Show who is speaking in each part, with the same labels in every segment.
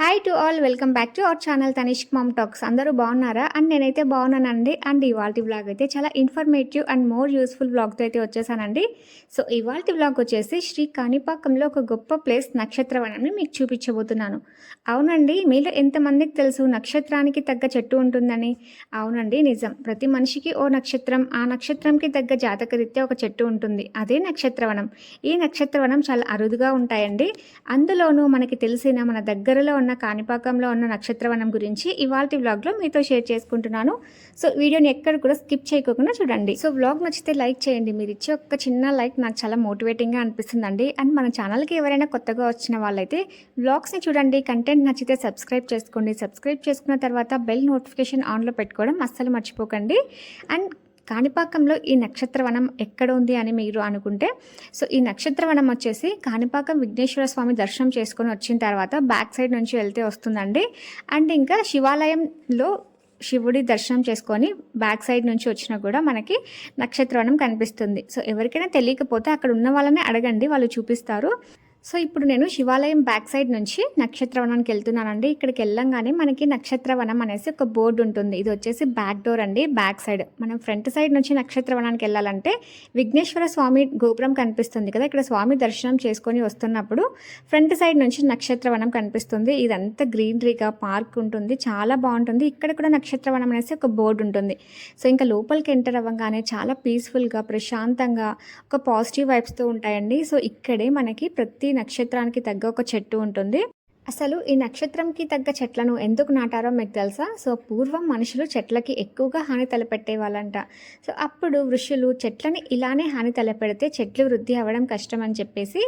Speaker 1: Hi to all welcome back to our channel Tanishq mom talks అందరూ బాగున్నారా? And నేనైతే బాగున్నానండి. అండ్ ఇవాళ బ్లాగ్ అయితే చాలా ఇన్ఫర్మేటివ్ అండ్ మోర్ యూస్ఫుల్ బ్లాగ్తో అయితే వచ్చేసానండి. సో ఇవాళ బ్లాగ్ వచ్చేసి శ్రీ కాణిపాకంలో ఒక గొప్ప ప్లేస్ నక్షత్రవనాన్ని మీకు చూపించబోతున్నాను. అవునండి మీలో ఎంతమందికి తెలుసు నక్షత్రానికి తగ్గ చెట్టు ఉంటుందని? అవునండి నిజం. ప్రతి మనిషికి ఓ నక్షత్రం ఆ నక్షత్రంకి తగ్గ జాతకరీత్యా ఒక చెట్టు ఉంటుంది. అదే నక్షత్రవనం. ఈ నక్షత్రవనం చాలా అరుదుగా ఉంటాయండి. అందులోనూ మనకి తెలిసిన మన దగ్గరలో ఉన్న కాణిపాకంలో ఉన్న నక్షత్రవనం గురించి ఇవాళ వ్లాగ్లో మీతో షేర్ చేసుకుంటున్నాను. సో వీడియోని ఎక్కడ కూడా స్కిప్ చేయకుండా చూడండి. సో వ్లాగ్ నచ్చితే లైక్ చేయండి. మీరు ఇచ్చే ఒక చిన్న లైక్ నాకు చాలా మోటివేటింగ్గా అనిపిస్తుందండి. అండ్ మన ఛానల్కి ఎవరైనా కొత్తగా వచ్చిన వాళ్ళైతే వ్లాగ్స్ని చూడండి కంటెంట్ నచ్చితే సబ్స్క్రైబ్ చేసుకోండి. సబ్స్క్రైబ్ చేసుకున్న తర్వాత బెల్ నోటిఫికేషన్ ఆన్లో పెట్టుకోవడం అస్సలు మర్చిపోకండి. అండ్ కాణిపాకంలో ఈ నక్షత్రవనం ఎక్కడ ఉంది అని మీరు అనుకుంటే సో ఈ నక్షత్రవనం వచ్చేసి కాణిపాకం విఘ్నేశ్వర స్వామి దర్శనం చేసుకొని వచ్చిన తర్వాత బ్యాక్ సైడ్ నుంచి వెళ్తే వస్తుందండి. అండ్ ఇంకా శివాలయంలో శివుడి దర్శనం చేసుకొని బ్యాక్ సైడ్ నుంచి వచ్చినా కూడా మనకి నక్షత్రవనం కనిపిస్తుంది. సో ఎవరికైనా తెలియకపోతే అక్కడ ఉన్న వాళ్ళని అడగండి వాళ్ళు చూపిస్తారు. సో ఇప్పుడు నేను శివాలయం బ్యాక్ సైడ్ నుంచి నక్షత్రవనానికి వెళ్తున్నానండి. ఇక్కడికి వెళ్ళంగానే మనకి నక్షత్రవనం అనేసి ఒక బోర్డు ఉంటుంది. ఇది వచ్చేసి బ్యాక్ డోర్ అండి. బ్యాక్ సైడ్ మనం ఫ్రంట్ సైడ్ నుంచి నక్షత్రవనానికి వెళ్ళాలంటే విఘ్నేశ్వర స్వామి గోపురం కనిపిస్తుంది కదా. ఇక్కడ స్వామి దర్శనం చేసుకొని వస్తున్నప్పుడు ఫ్రంట్ సైడ్ నుంచి నక్షత్రవనం కనిపిస్తుంది. ఇదంతా గ్రీనరీగా పార్క్ ఉంటుంది. చాలా బాగుంటుంది. ఇక్కడ కూడా నక్షత్రవనం అనేసి ఒక బోర్డు ఉంటుంది. సో ఇంకా లోపలికి ఎంటర్ అవ్వగానే చాలా పీస్ఫుల్గా ప్రశాంతంగా ఒక పాజిటివ్ వైబ్స్తో ఉంటాయండి. సో ఇక్కడే మనకి ప్రతి నక్షత్రానికి తగ్గ ఒక చెట్టు ఉంటుంది. అసలు ఈ నక్షత్రంకి తగ్గ చెట్లను ఎందుకు నాటారో మీకు తెలుసా? సో పూర్వం మనుషులు చెట్లకి ఎక్కువగా హాని తలపెట్టే వాళ్ళంట. సో అప్పుడు ఋషులు చెట్లని ఇలానే హాని తలపెడితే చెట్లు వృద్ధి అవ్వడం కష్టం అని చెప్పేసి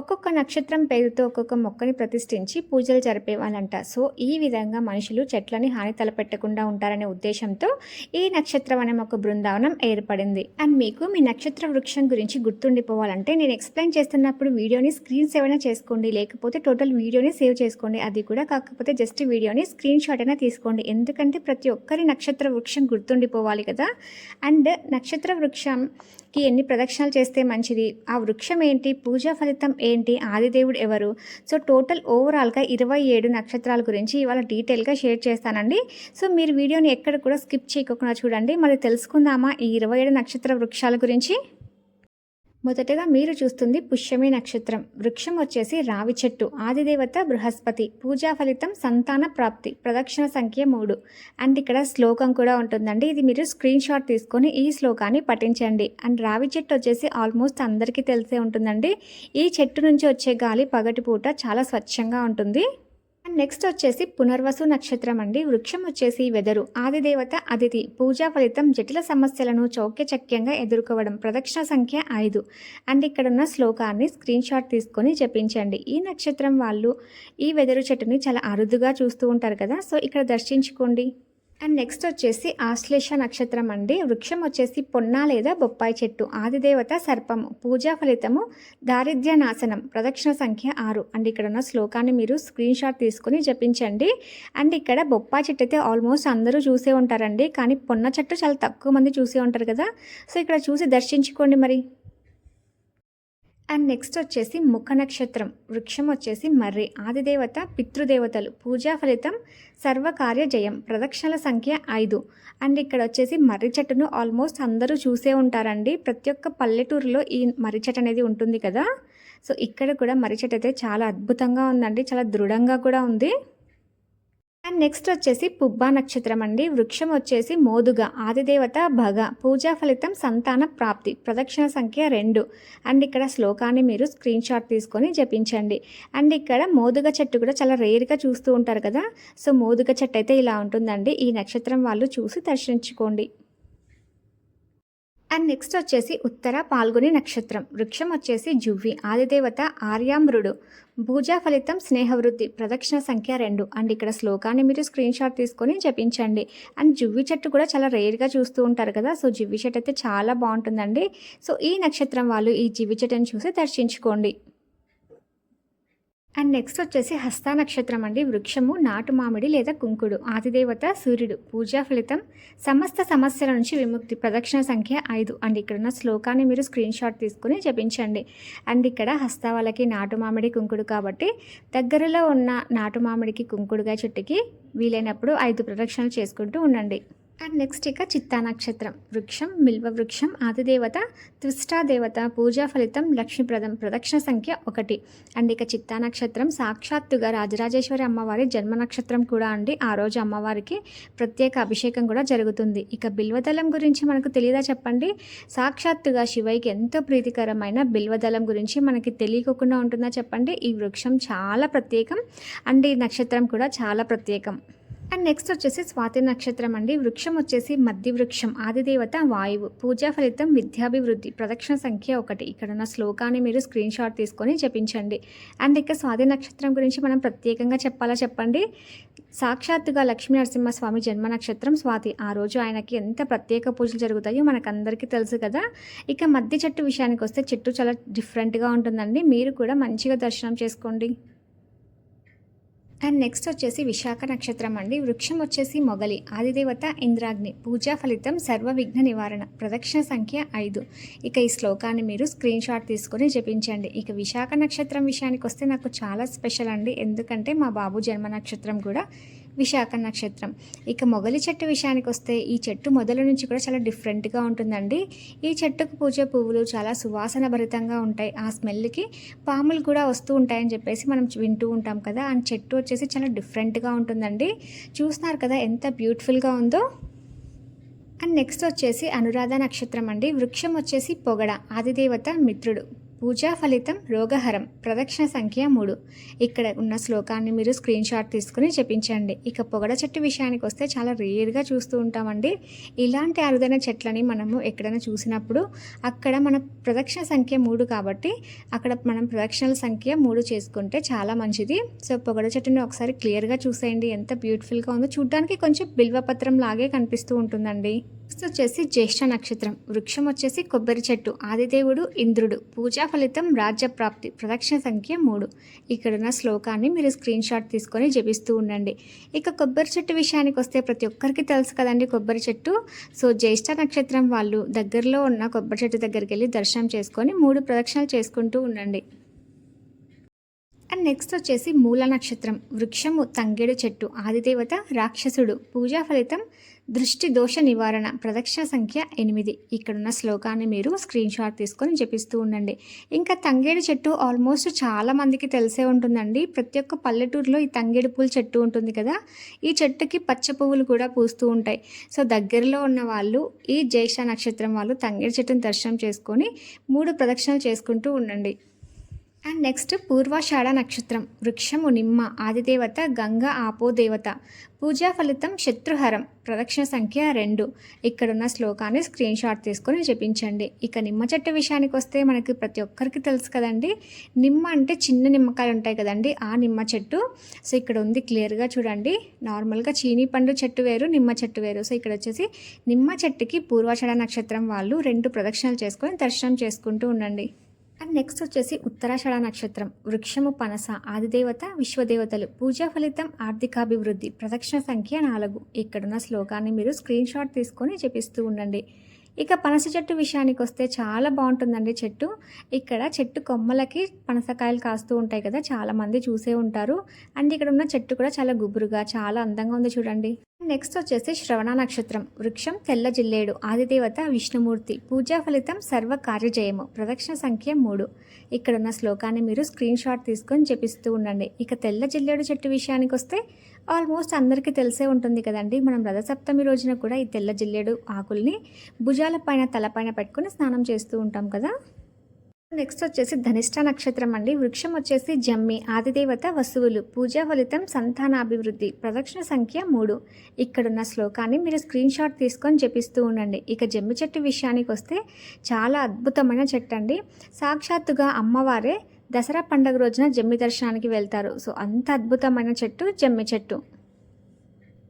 Speaker 1: ఒక్కొక్క నక్షత్రం పేరుతో ఒక్కొక్క మొక్కని ప్రతిష్ఠించి పూజలు జరిపేవాళ్ళంట సో ఈ విధంగా మనుషులు చెట్లని హాని తలపెట్టకుండా ఉంటారనే ఉద్దేశంతో ఈ నక్షత్రం అనే ఒక బృందావనం ఏర్పడింది. అండ్ మీకు మీ నక్షత్ర వృక్షం గురించి గుర్తుండిపోవాలంటే నేను ఎక్స్ప్లెయిన్ చేస్తున్నప్పుడు వీడియోని స్క్రీన్ సేవ్ అయినా చేసుకోండి. లేకపోతే టోటల్ వీడియోని సేవ్ చేసుకోండి అది కూడా కాకపోతే జస్ట్ వీడియోని స్క్రీన్ షాట్ అయినా తీసుకోండి. ఎందుకంటే ప్రతి ఒక్కరి నక్షత్ర వృక్షం గుర్తుండిపోవాలి కదా. అండ్ నక్షత్ర వృక్షంకి ఎన్ని ప్రదక్షిణాలు చేస్తే మంచిది? ఆ వృక్షం ఏంటి? పూజా ఫలితం ఏంటి? ఆదిదేవుడు ఎవరు? సో టోటల్ ఓవరాల్గా ఇరవై ఏడు నక్షత్రాల గురించి ఇవాళ డీటెయిల్గా షేర్ చేస్తానండి. సో మీరు వీడియోని ఎక్కడ కూడా స్కిప్ చేయకుండా చూడండి. మరి తెలుసుకుందామా ఈ ఇరవై ఏడు నక్షత్ర వృక్షాల గురించి? మొదటగా మీరు చూస్తుంది పుష్యమి నక్షత్రం. వృక్షం వచ్చేసి రావి చెట్టు. ఆదిదేవత బృహస్పతి. పూజా ఫలితం సంతాన ప్రాప్తి. ప్రదక్షిణ సంఖ్య మూడు. అండ్ ఇక్కడ శ్లోకం కూడా ఉంటుందండి. ఇది మీరు స్క్రీన్ షాట్ తీసుకొని ఈ శ్లోకాన్ని పఠించండి. అండ్ రావి చెట్టు వచ్చేసి ఆల్మోస్ట్ అందరికీ తెలిసే ఉంటుందండి. ఈ చెట్టు నుంచి వచ్చే గాలి పగటిపూట చాలా స్వచ్ఛంగా ఉంటుంది. నెక్స్ట్ వచ్చేసి పునర్వసు నక్షత్రం అండి. వృక్షం వచ్చేసి వెదరు. ఆదిదేవత అతిథి పూజా ఫలితం జటిల సమస్యలను చౌక్యచక్యంగా ఎదుర్కోవడం. ప్రదక్షిణ సంఖ్య ఐదు. అండ్ ఇక్కడ ఉన్న శ్లోకాన్ని స్క్రీన్ షాట్ తీసుకొని జపించండి ఈ నక్షత్రం వాళ్ళు ఈ వెదరు చెట్టుని చాలా అరుదుగా చూస్తూ ఉంటారు కదా. సో ఇక్కడ దర్శించుకోండి. అండ్ నెక్స్ట్ వచ్చేసి ఆశ్లేష నక్షత్రం అండి. వృక్షం వచ్చేసి పొన్న లేదా బొప్పాయి చెట్టు. ఆదిదేవత సర్పము పూజా ఫలితము దారిద్ర్య నాశనం ప్రదక్షిణ సంఖ్య ఆరు. అండ్ ఇక్కడ ఉన్న శ్లోకాన్ని మీరు స్క్రీన్ షాట్ తీసుకొని జపించండి. అండ్ ఇక్కడ బొప్పాయి చెట్టు అయితే ఆల్మోస్ట్ అందరూ చూసే ఉంటారండి. కానీ పొన్న చెట్టు చాలా తక్కువ మంది చూసే ఉంటారు కదా. సో ఇక్కడ చూసి దర్శించుకోండి మరి. అండ్ నెక్స్ట్ వచ్చేసి ముఖ నక్షత్రం. వృక్షం వచ్చేసి మర్రి. ఆదిదేవత పితృదేవతలు. పూజా ఫలితం సర్వకార్య జయం. ప్రదక్షిణల సంఖ్య ఐదు. అండ్ ఇక్కడ వచ్చేసి మర్రి చెట్టును ఆల్మోస్ట్ అందరూ చూసే ఉంటారండి. ప్రతి ఒక్క పల్లెటూరులో ఈ మర్రి చెట్టు అనేది ఉంటుంది కదా. సో ఇక్కడ కూడా మర్రి చెట్టు అయితే చాలా అద్భుతంగా ఉందండి. చాలా దృఢంగా కూడా ఉంది. అండ్ నెక్స్ట్ వచ్చేసి పుబ్బా నక్షత్రం అండి. వృక్షం వచ్చేసి మోదుగ ఆదిదేవత భగ. పూజా ఫలితం సంతాన ప్రాప్తి ప్రదక్షిణ సంఖ్య రెండు. అండ్ ఇక్కడ శ్లోకాన్ని మీరు స్క్రీన్ షాట్ తీసుకొని జపించండి. అండ్ ఇక్కడ మోదుగ చెట్టు కూడా చాలా రేర్గా చూస్తూ ఉంటారు కదా. సో మోదుగ చెట్టు అయితే ఇలా ఉంటుందండి. ఈ నక్షత్రం వాళ్ళు చూసి దర్శించుకోండి. అండ్ నెక్స్ట్ వచ్చేసి ఉత్తర పాల్గొని నక్షత్రం. వృక్షం వచ్చేసి జువ్వి ఆదిదేవత ఆర్యామృడు. పూజా ఫలితం స్నేహవృద్ధి ప్రదక్షిణ సంఖ్య రెండు. అండ్ ఇక్కడ శ్లోకాన్ని మీరు స్క్రీన్ షాట్ తీసుకొని జపించండి. అండ్ జువ్వి చెట్టు కూడా చాలా రేర్గా చూస్తూ ఉంటారు కదా సో జువ్వి చెట్టు అయితే చాలా బాగుంటుందండి. సో ఈ నక్షత్రం వాళ్ళు ఈ జివ్వి చెట్టుని చూసి దర్శించుకోండి. అండ్ నెక్స్ట్ వచ్చేసి హస్త నక్షత్రం అండి. వృక్షము నాటు మామిడి లేదా కుంకుడు. ఆతిదేవత సూర్యుడు. పూజా ఫలితం సమస్త సమస్యల నుంచి విముక్తి. ప్రదక్షిణ సంఖ్య ఐదు. అండ్ ఇక్కడ ఉన్న శ్లోకాన్ని మీరు స్క్రీన్ షాట్ తీసుకుని జపించండి. అండ్ ఇక్కడ హస్త వాళ్ళకి నాటు మామిడి కుంకుడు కాబట్టి దగ్గరలో ఉన్న నాటు మామిడికి కుంకుడుగా చెట్టుకి వీలైనప్పుడు ఐదు ప్రదక్షిణలు చేసుకుంటూ ఉండండి. అండ్ నెక్స్ట్ ఇక చిత్తా నక్షత్రం. వృక్షం మిల్వ వృక్షం ఆదిదేవత త్విష్టా దేవత పూజా ఫలితం లక్ష్మీప్రదం ప్రదక్షిణ సంఖ్య ఒకటి. అండ్ ఇక చిత్తా నక్షత్రం సాక్షాత్తుగా రాజరాజేశ్వరి అమ్మవారి జన్మ నక్షత్రం కూడా అండి. ఆ రోజు అమ్మవారికి ప్రత్యేక అభిషేకం కూడా జరుగుతుంది. ఇక బిల్వదళం గురించి మనకు తెలియదా చెప్పండి? సాక్షాత్తుగా శివయ్యకి ఎంతో ప్రీతికరమైన బిల్వదళం గురించి మనకి తెలియకుండా ఉంటుందా చెప్పండి? ఈ వృక్షం చాలా ప్రత్యేకం. అండ్ ఈ నక్షత్రం కూడా చాలా ప్రత్యేకం. అండ్ నెక్స్ట్ వచ్చేసి స్వాతి నక్షత్రం అండి. వృక్షం వచ్చేసి మధ్య వృక్షం ఆదిదేవత వాయువు. పూజా ఫలితం విద్యాభివృద్ధి. ప్రదక్షిణ సంఖ్య ఒకటి. ఇక్కడ ఉన్న శ్లోకాన్ని మీరు స్క్రీన్ షాట్ తీసుకొని జపించండి. అండ్ ఇక స్వాతి నక్షత్రం గురించి మనం ప్రత్యేకంగా చెప్పాలా చెప్పండి? సాక్షాత్తుగా లక్ష్మీ నరసింహస్వామి జన్మ నక్షత్రం స్వాతి. ఆ రోజు ఆయనకి ఎంత ప్రత్యేక పూజలు జరుగుతాయో మనకందరికీ తెలుసు కదా. ఇక మధ్య చెట్టు విషయానికి వస్తే చెట్టు చాలా డిఫరెంట్గా ఉంటుందండి. మీరు కూడా మంచిగా దర్శనం చేసుకోండి. అండ్ నెక్స్ట్ వచ్చేసి విశాఖ నక్షత్రం అండి. వృక్షం వచ్చేసి మొగలి ఆదిదేవత ఇంద్రాగ్ని. పూజా ఫలితం సర్వ విఘ్న నివారణ. ప్రదక్షిణ సంఖ్య ఐదు. ఇక ఈ శ్లోకాన్ని మీరు స్క్రీన్ షాట్ తీసుకొని జపించండి. ఇక విశాఖ నక్షత్రం విషయానికి వస్తే నాకు చాలా స్పెషల్ అండి. ఎందుకంటే మా బాబు జన్మ నక్షత్రం కూడా విశాఖ నక్షత్రం. ఇక మొగలి చెట్టు విషయానికి వస్తే ఈ చెట్టు మొదల నుంచి కూడా చాలా డిఫరెంట్గా ఉంటుందండి. ఈ చెట్టుకు పూజే పువ్వులు చాలా సువాసన భరితంగా ఉంటాయి. ఆ స్మెల్కి పాములు కూడా వస్తూ ఉంటాయని చెప్పేసి మనం వింటూ ఉంటాం కదా. ఆ చెట్టు వచ్చేసి చాలా డిఫరెంట్గా ఉంటుందండి. చూస్తున్నారు కదా ఎంత బ్యూటిఫుల్గా ఉందో. అండ్ నెక్స్ట్ వచ్చేసి అనురాధ నక్షత్రం అండి. వృక్షం వచ్చేసి పొగడ ఆదిదేవత మిత్రుడు. పూజా ఫలితం రోగహరం. ప్రదక్షిణ సంఖ్య మూడు. ఇక్కడ ఉన్న శ్లోకాన్ని మీరు స్క్రీన్ షాట్ తీసుకుని చెప్పించండి ఇక పొగడ చెట్టు విషయానికి వస్తే చాలా రేర్గా చూస్తూ ఉంటామండి. ఇలాంటి అరుదైన చెట్లని మనము ఎక్కడైనా చూసినప్పుడు అక్కడ మన ప్రదక్షిణ సంఖ్య మూడు కాబట్టి అక్కడ మనం ప్రదక్షిణల సంఖ్య మూడు చేసుకుంటే చాలా మంచిది. సో పొగడ చెట్టుని ఒకసారి క్లియర్గా చూసేయండి. ఎంత బ్యూటిఫుల్గా ఉందో చూడడానికి కొంచెం బిల్వపత్రం లాగే కనిపిస్తూ ఉంటుందండి. నెక్స్ట్ వచ్చేసి జ్యేష్ఠ నక్షత్రం. వృక్షం వచ్చేసి కొబ్బరి చెట్టు. ఆదిదేవుడు ఇంద్రుడు. పూజా ఫలితం రాజ్యప్రాప్తి ప్రదక్షిణ సంఖ్య మూడు. ఇక్కడున్న శ్లోకాన్ని మీరు స్క్రీన్ షాట్ తీసుకొని జపిస్తూ ఉండండి. ఇక కొబ్బరి చెట్టు విషయానికి వస్తే ప్రతి ఒక్కరికి తెలుసు కదండి కొబ్బరి చెట్టు. సో జ్యేష్ఠ నక్షత్రం వాళ్ళు దగ్గరలో ఉన్న కొబ్బరి చెట్టు దగ్గరికి వెళ్ళి దర్శనం చేసుకొని మూడు ప్రదక్షిణలు చేసుకుంటూ ఉండండి. అండ్ నెక్స్ట్ వచ్చేసి మూల నక్షత్రం వృక్షము తంగేడు చెట్టు ఆదిదేవత రాక్షసుడు. పూజా ఫలితం దృష్టి దోష నివారణ ప్రదక్షిణ సంఖ్య ఎనిమిది. ఇక్కడున్న శ్లోకాన్ని మీరు స్క్రీన్ షాట్ తీసుకొని జపిస్తూ ఉండండి. ఇంకా తంగేడు చెట్టు ఆల్మోస్ట్ చాలా మందికి తెలిసే ఉంటుందండి. ప్రతి ఒక్క పల్లెటూరులో ఈ తంగేడు పూల చెట్టు ఉంటుంది కదా. ఈ చెట్టుకి పచ్చ పువ్వులు కూడా పూస్తూ ఉంటాయి. సో దగ్గరలో ఉన్న వాళ్ళు ఈ జ్యేష్ఠ నక్షత్రం వాళ్ళు తంగేడు చెట్టును దర్శనం చేసుకొని మూడు ప్రదక్షిణలు చేసుకుంటూ ఉండండి. అండ్ నెక్స్ట్ పూర్వాషాఢ నక్షత్రం వృక్షము నిమ్మ ఆదిదేవత గంగ ఆపోదేవత. పూజా ఫలితం శత్రుహరం ప్రదక్షిణ సంఖ్య రెండు. ఇక్కడున్న శ్లోకాన్ని స్క్రీన్ షాట్ తీసుకొని జపించండి. ఇక నిమ్మ చెట్టు విషయానికి వస్తే మనకి ప్రతి ఒక్కరికి తెలుసు కదండి. నిమ్మ అంటే చిన్న నిమ్మకాయలు ఉంటాయి కదండి. ఆ నిమ్మ చెట్టు. సో ఇక్కడ ఉంది క్లియర్గా చూడండి. నార్మల్గా చీనీ పండు చెట్టు వేరు నిమ్మ చెట్టు వేరు. సో ఇక్కడ వచ్చేసి నిమ్మ చెట్టుకి పూర్వాషాఢ నక్షత్రం వాళ్ళు రెండు ప్రదక్షిణలు చేసుకొని దర్శనం చేసుకుంటూ ఉండండి. అండ్ నెక్స్ట్ వచ్చేసి ఉత్తరాషాఢ నక్షత్రం. వృక్షము పనస ఆదిదేవత విశ్వదేవతలు. పూజా ఫలితం ఆర్థికాభివృద్ధి. ప్రదక్షిణ సంఖ్య నాలుగు. ఇక్కడున్న శ్లోకాన్ని మీరు స్క్రీన్ షాట్ తీసుకొని చెప్పిస్తూ ఉండండి. ఇక పనస చెట్టు విషయానికి వస్తే చాలా బాగుంటుందండి చెట్టు. ఇక్కడ చెట్టు కొమ్మలకి పనసకాయలు కాస్తూ ఉంటాయి కదా చాలామంది చూసే ఉంటారు. అండ్ ఇక్కడ ఉన్న చెట్టు కూడా చాలా గుబురుగా చాలా అందంగా ఉంది చూడండి. నెక్స్ట్ వచ్చేసి శ్రవణ నక్షత్రం వృక్షం తెల్ల జిల్లేడు ఆదిదేవత విష్ణుమూర్తి పూజా ఫలితం సర్వ కార్యజయము ప్రదక్షిణ సంఖ్య మూడు. ఇక్కడ ఉన్న శ్లోకాన్ని మీరు స్క్రీన్ షాట్ తీసుకొని చెప్పిస్తూ ఉండండి. ఇక తెల్ల జిల్లేడు చెట్టు విషయానికి వస్తే ఆల్మోస్ట్ అందరికీ తెలిసే ఉంటుంది కదండి. మనం రథసప్తమి రోజున కూడా ఈ తెల్ల జిల్లేడు ఆకుల్ని భుజాల పైన తలపైన పెట్టుకుని స్నానం చేస్తూ ఉంటాం కదా. నెక్స్ట్ వచ్చేసి ధనిష్ట నక్షత్రం అండి. వృక్షం వచ్చేసి జమ్మి ఆదిదేవత వస్తువులు పూజా ఫలితం సంతానాభివృద్ధి. ప్రదక్షిణ సంఖ్య మూడు. ఇక్కడున్న శ్లోకాన్ని మీరు స్క్రీన్ షాట్ తీసుకొని జపిస్తూ ఉండండి. ఇక జమ్మి చెట్టు విషయానికి వస్తే చాలా అద్భుతమైన చెట్టు అండి సాక్షాత్తుగా అమ్మవారే దసరా పండుగ రోజున జమ్మి దర్శనానికి వెళ్తారు. సో అంత అద్భుతమైన చెట్టు జమ్మి చెట్టు.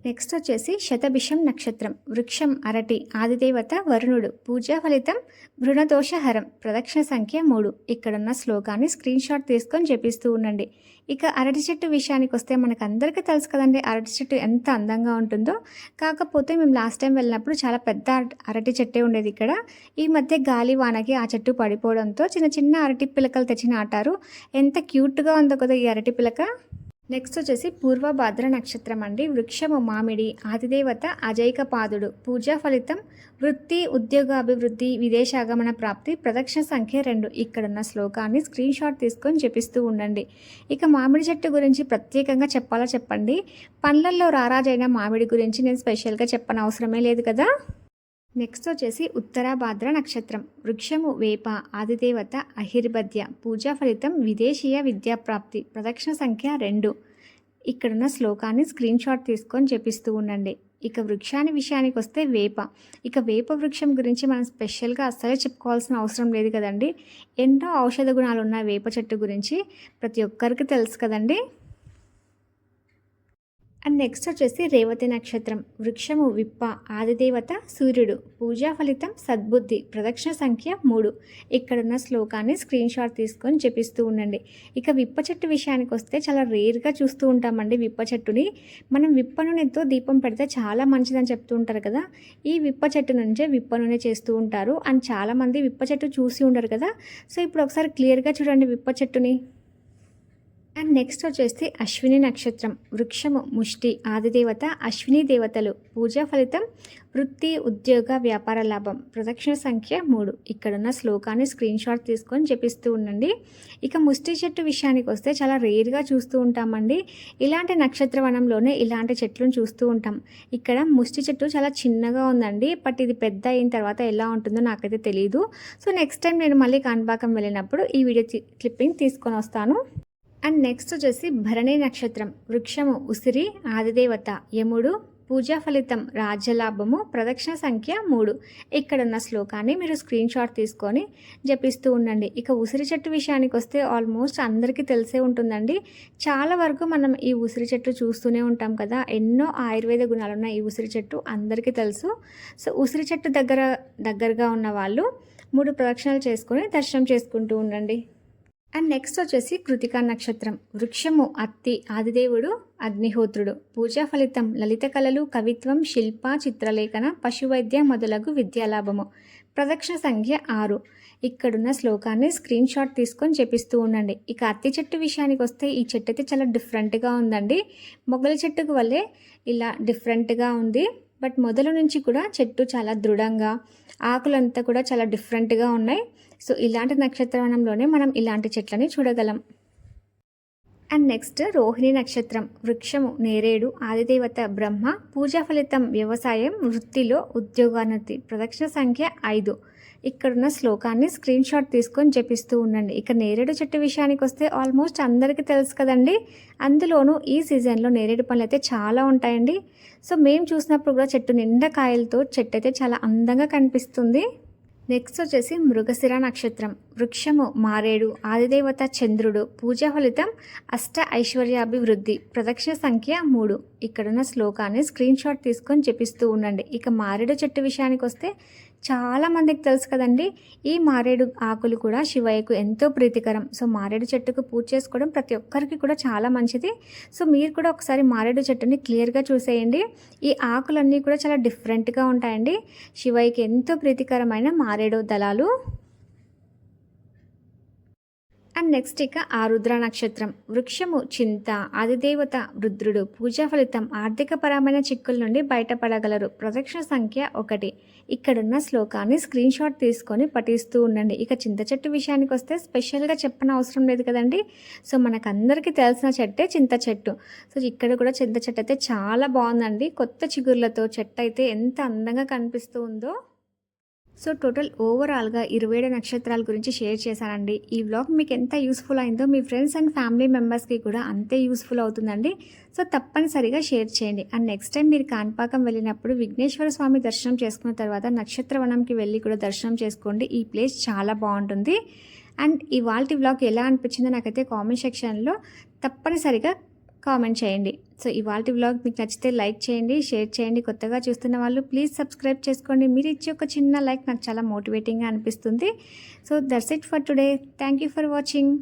Speaker 1: నెక్స్ట్ వచ్చేసి శతభిషం నక్షత్రం వృక్షం అరటి ఆదిదేవత వరుణుడు పూజా ఫలితం భృణదోషహరం ప్రదక్షిణ సంఖ్య మూడు. ఇక్కడున్న శ్లోకాన్ని స్క్రీన్ షాట్ తీసుకొని చెప్పిస్తూ ఉండండి. ఇక అరటి చెట్టు విషయానికి వస్తే మనకు అందరికీ తెలుసు కదండి అరటి చెట్టు ఎంత అందంగా ఉంటుందో. కాకపోతే మేము లాస్ట్ టైం వెళ్ళినప్పుడు చాలా పెద్ద అరటి- అరటి చెట్టే ఉండేది ఇక్కడ. ఈ మధ్య గాలి వానకి ఆ చెట్టు పడిపోవడంతో చిన్న చిన్న అరటి పిలకలు తెచ్చి నాటారు. ఎంత క్యూట్గా ఉందో కదా ఈ అరటి పిలక. నెక్స్ట్ వచ్చేసి పూర్వభద్ర నక్షత్రం అండి. వృక్షము మామిడి ఆతిదేవత అజైక పాదుడు పూజా ఫలితం వృత్తి ఉద్యోగాభివృద్ధి విదేశాగమన ప్రాప్తి ప్రదక్షిణ సంఖ్య రెండు. ఇక్కడున్న శ్లోకాన్ని స్క్రీన్ షాట్ తీసుకొని చెప్పిస్తూ ఉండండి. ఇక మామిడి చెట్టు గురించి ప్రత్యేకంగా చెప్పాలా చెప్పండి. పండ్లల్లో రారాజైన మామిడి గురించి నేను స్పెషల్గా చెప్పని అవసరమే లేదు కదా? నెక్స్ట్ వచ్చేసి ఉత్తరాభాద్ర నక్షత్రం. వృక్షము వేప ఆదిదేవత అహిర్భద్య పూజా ఫలితం విదేశీయ విద్యాప్రాప్తి ప్రదక్షిణ సంఖ్య రెండు. ఇక్కడున్న శ్లోకాన్ని స్క్రీన్ షాట్ తీసుకొని చెప్పిస్తూ ఉండండి. ఇక వృక్షాన్ని విషయానికి వస్తే వేప. ఇక వేప వృక్షం గురించి మనం స్పెషల్గా అస్సలే చెప్పుకోవాల్సిన అవసరం లేదు కదండి. ఎన్నో ఔషధ గుణాలు ఉన్న వేప చెట్టు గురించి ప్రతి ఒక్కరికి తెలుసు కదండి. అండ్ నెక్స్ట్ వచ్చేసి రేవతి నక్షత్రం. వృక్షము విప్ప ఆదిదేవత సూర్యుడు. పూజా ఫలితం సద్బుద్ధి. ప్రదక్షిణ సంఖ్య మూడు. ఇక్కడున్న శ్లోకాన్ని స్క్రీన్ షాట్ తీసుకొని చెప్పిస్తూ ఉండండి. ఇక విప్ప చెట్టు విషయానికి వస్తే చాలా రేర్గా చూస్తూ ఉంటామండి విప్ప చెట్టుని. మనం విప్ప నూనెతో దీపం పెడితే చాలా మంచిదని చెప్తూ ఉంటారు కదా. ఈ విప్ప చెట్టు నుంచే విప్ప నూనె చేస్తూ ఉంటారు. అండ్ చాలామంది విప్ప చెట్టు చూసి ఉండరు కదా. సో ఇప్పుడు ఒకసారి క్లియర్గా చూడండి విప్ప చెట్టుని. అండ్ నెక్స్ట్ వచ్చేసి అశ్విని నక్షత్రం. వృక్షము ముష్టి ఆదిదేవత అశ్విని దేవతలు. పూజా ఫలితం వృత్తి ఉద్యోగ వ్యాపార లాభం. ప్రదక్షిణ సంఖ్య మూడు. ఇక్కడున్న శ్లోకాన్ని స్క్రీన్ షాట్ తీసుకొని చెప్పిస్తూ ఉండండి. ఇక ముష్టి చెట్టు విషయానికి వస్తే చాలా రేర్గా చూస్తూ ఉంటామండి. ఇలాంటి నక్షత్ర వనంలోనే ఇలాంటి చెట్లను చూస్తూ ఉంటాం. ఇక్కడ ముష్టి చెట్టు చాలా చిన్నగా ఉందండి. బట్ ఇది పెద్ద అయిన తర్వాత ఎలా ఉంటుందో నాకైతే తెలియదు సో నెక్స్ట్ టైం నేను మళ్ళీ కాణిపాకం వెళ్ళినప్పుడు ఈ వీడియో క్లిప్పింగ్ తీసుకొని వస్తాను. అండ్ నెక్స్ట్ వచ్చేసి భరణి నక్షత్రం వృక్షము ఉసిరి ఆదిదేవత యముడు పూజా ఫలితం రాజ్యలాభము ప్రదక్షిణ సంఖ్య మూడు. ఇక్కడున్న శ్లోకాన్ని మీరు స్క్రీన్ షాట్ తీసుకొని జపిస్తూ ఉండండి. ఇక ఉసిరి చెట్టు విషయానికి వస్తే ఆల్మోస్ట్ అందరికీ తెలిసే ఉంటుందండి. చాలా వరకు మనం ఈ ఉసిరి చెట్టు చూస్తూనే ఉంటాం కదా. ఎన్నో ఆయుర్వేద గుణాలున్న ఈ ఉసిరి చెట్టు అందరికీ తెలుసు. సో ఉసిరి చెట్టు దగ్గర దగ్గరగా ఉన్న వాళ్ళు మూడు ప్రదక్షిణలు చేసుకొని దర్శనం చేసుకుంటూ ఉండండి. అండ్ నెక్స్ట్ వచ్చేసి కృతికా నక్షత్రం. వృక్షము అత్తి ఆదిదేవుడు అగ్నిహోత్రుడు. పూజా ఫలితం లలిత కళలు కవిత్వం శిల్ప చిత్రలేఖన పశువైద్య మొదలగు విద్యాలాభము. ప్రదక్షిణ సంఖ్య ఆరు. ఇక్కడున్న శ్లోకాన్ని స్క్రీన్ షాట్ తీసుకొని చెప్పిస్తూ ఉండండి. ఇక అత్తి చెట్టు విషయానికి వస్తే ఈ చెట్టు అయితే చాలా డిఫరెంట్గా ఉందండి. మొగల చెట్టుకు వల్లే ఇలా డిఫరెంట్గా ఉంది. బట్ మొదలు నుంచి కూడా చెట్టు చాలా దృఢంగా ఆకులంతా కూడా చాలా డిఫరెంట్గా ఉన్నాయి. సో ఇలాంటి నక్షత్రవనంలోనే మనం ఇలాంటి చెట్లని చూడగలం. అండ్ నెక్స్ట్ రోహిణి నక్షత్రం వృక్షము నేరేడు ఆదిదేవత బ్రహ్మ పూజా ఫలితం వ్యవసాయం వృత్తిలో ఉద్యోగోన్నతి ప్రదక్షిణ సంఖ్య ఐదు. ఇక్కడున్న శ్లోకాన్ని స్క్రీన్ షాట్ తీసుకొని జపిస్తూ ఉండండి. ఇక నేరేడు చెట్టు విషయానికి వస్తే ఆల్మోస్ట్ అందరికీ తెలుసు కదండి. అందులోనూ ఈ సీజన్లో నేరేడు పనులు అయితే చాలా ఉంటాయండి. సో మేము చూసినప్పుడు కూడా చెట్టు నిండా కాయలతో చెట్టు అయితే చాలా అందంగా కనిపిస్తుంది. నెక్స్ట్ వచ్చేసి మృగశిర నక్షత్రం. వృక్షము మారేడు ఆదిదేవత చంద్రుడు. పూజ ఫలితం అష్ట ఐశ్వర్యాభివృద్ధి. ప్రదక్షిణ సంఖ్య మూడు. ఇక్కడున్న శ్లోకాన్ని స్క్రీన్ షాట్ తీసుకొని చెప్పిస్తూ ఉండండి. ఇక మారేడు చెట్టు విషయానికి వస్తే చాలా మందికి తెలుసు కదండి. ఈ మారేడు ఆకులు కూడా శివయ్యకు ఎంతో ప్రీతికరం. సో మారేడు చెట్టుకు పూజ చేసుకోవడం ప్రతి ఒక్కరికి కూడా చాలా మంచిది. సో మీరు కూడా ఒకసారి మారేడు చెట్టుని క్లియర్గా చూసేయండి. ఈ ఆకులన్నీ కూడా చాలా డిఫరెంట్గా ఉంటాయండి. శివయ్యకి ఎంతో ప్రీతికరమైన మారేడు దళాలు. అండ్ నెక్స్ట్ ఇక ఆరుద్ర నక్షత్రం. వృక్షము చింత ఆదిదేవత రుద్రుడు. పూజా ఫలితం ఆర్థికపరమైన చిక్కుల నుండి బయటపడగలరు. ప్రదక్షిణ సంఖ్య ఒకటి. ఇక్కడున్న శ్లోకాన్ని స్క్రీన్ షాట్ తీసుకొని పఠిస్తూ ఉండండి. ఇక చింత చెట్టు విషయానికి వస్తే స్పెషల్గా చెప్పని అవసరం లేదు కదండి. సో మనకందరికీ తెలిసిన చెట్టే చింత చెట్టు. సో ఇక్కడ కూడా చింత చెట్టు అయితే చాలా బాగుందండి. కొత్త చిగుర్లతో చెట్టు అయితే ఎంత అందంగా కనిపిస్తూ ఉందో. సో టోటల్ ఓవరాల్గా ఇరవై ఏడు నక్షత్రాల గురించి షేర్ చేశానండి. ఈ వ్లాగ్ మీకు ఎంత యూస్ఫుల్ అయిందో మీ ఫ్రెండ్స్ అండ్ ఫ్యామిలీ మెంబర్స్కి కూడా అంతే యూస్ఫుల్ అవుతుందండి. సో తప్పనిసరిగా షేర్ చేయండి. అండ్ నెక్స్ట్ టైం మీరు కాణిపాకం వెళ్ళినప్పుడు విఘ్నేశ్వర స్వామి దర్శనం చేసుకున్న తర్వాత నక్షత్రవనంకి వెళ్ళి కూడా దర్శనం చేసుకోండి. ఈ ప్లేస్ చాలా బాగుంటుంది. అండ్ ఇవాళ వ్లాగ్ ఎలా అనిపించిందో నాకైతే కామెంట్ సెక్షన్లో తప్పనిసరిగా కామెంట్ చేయండి. సో ఇవాళ వ్లాగ్ మీకు నచ్చితే లైక్ చేయండి షేర్ చేయండి. కొత్తగా చూస్తున్న వాళ్ళు ప్లీజ్ సబ్స్క్రైబ్ చేసుకోండి. మీరు ఇచ్చే ఒక చిన్న లైక్ నాకు చాలా మోటివేటింగ్గా అనిపిస్తుంది. So that's it for today. Thank you for watching.